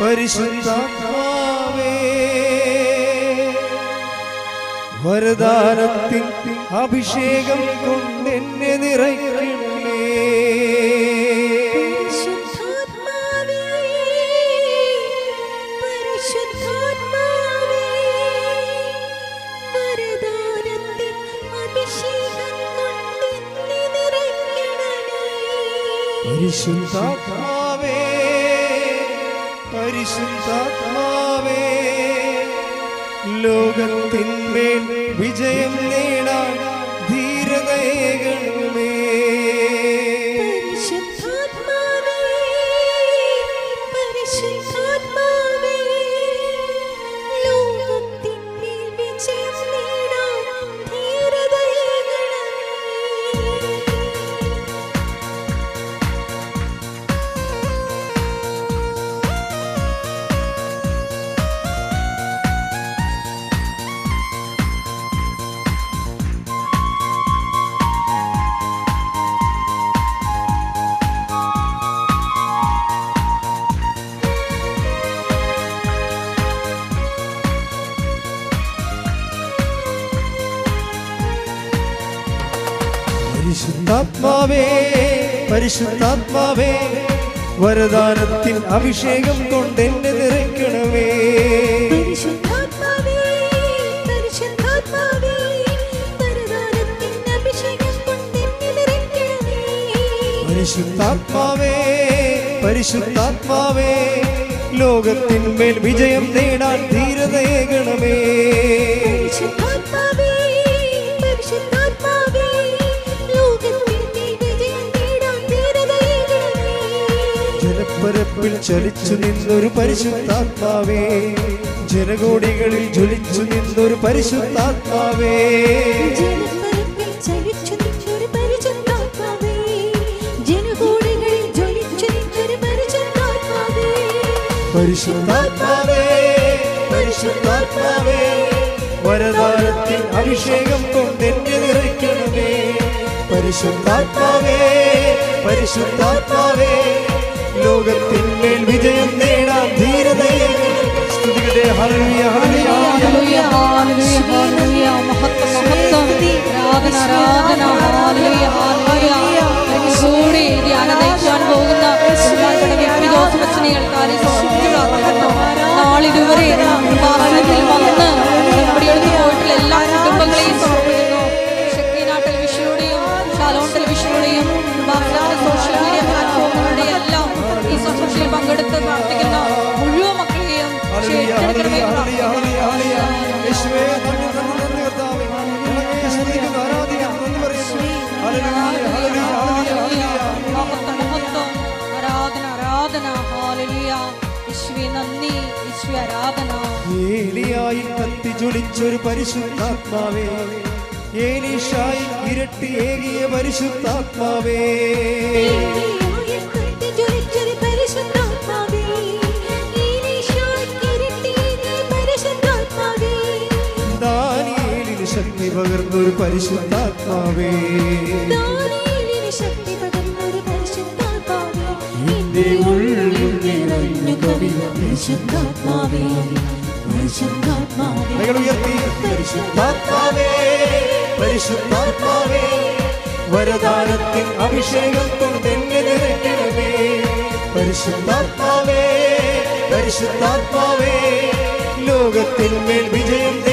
പരിശുദ്ധാത്മാവേ. വരദാനത്തിൻ അഭിഷേകം കൊണ്ട് എന്നെ നിറയ്ക്കണമേ. പരിശുദ്ധാത്മാവേ പരിശുദ്ധാത്മാവേ ലോകത്തിന്മേൽ വിജയം നേടാൻ ധീരതയേകണമേ പരിശുദ്ധാത്മാവേ പരിശുദ്ധാത്മാവേ വരദാനത്തിൽ അഭിഷേകം കൊണ്ട് എന്നെ നിറയ്ക്കണമേ. പരിശുദ്ധാത്മാവേ പരിശുദ്ധാത്മാവേ ലോകത്തിന്മേൽ വിജയം നേടാൻ ധീരതയേകണമേ. ജലപ്പരപ്പിൽ ചലിച്ചു നിന്നൊരു പരിശുദ്ധാത്മാവേ. ജനകോടികളിൽ ജ്വലിച്ചു നിന്നൊരു പരിശുദ്ധാത്മാവേ. പരിശുദ്ധാത്മാവേ. പരിശുദ്ധാത്മാവേ. വരദാനത്തിൻ അഭിഷേകം കൊണ്ട് എന്നെ നിറയ്ക്കണമേ. പരിശുദ്ധാത്മാവേ പരിശുദ്ധാത്മാവേ. ലോകത്തിന്മേൽ വിജയം നേടാൻ ധീരതയെ സ്തുതികട്ടെ ഏലിയായി കത്തി ജ്വലിച്ചൊരു പരിശുദ്ധാത്മാവേ. ഏലീഷായി ഇരട്ടി ഏകിയ പരിശുദ്ധാത്മാവേ. ദാനിയേലിന് ശക്തി പകർന്നൊരു പരിശുദ്ധാത്മാവേ. ശക്തി പകർന്നൊരു പരിശുദ്ധാത്മാവേ. പരിശുദ്ധാത്മാവേ വരദാനത്തിൻ അഭിഷേകം കൊണ്ട് എന്നെ നിറയ്ക്കണമേ പരിശുദ്ധാത്മാവേ പരിശുദ്ധാത്മാവേ ലോകത്തിന്മേൽ വിജയം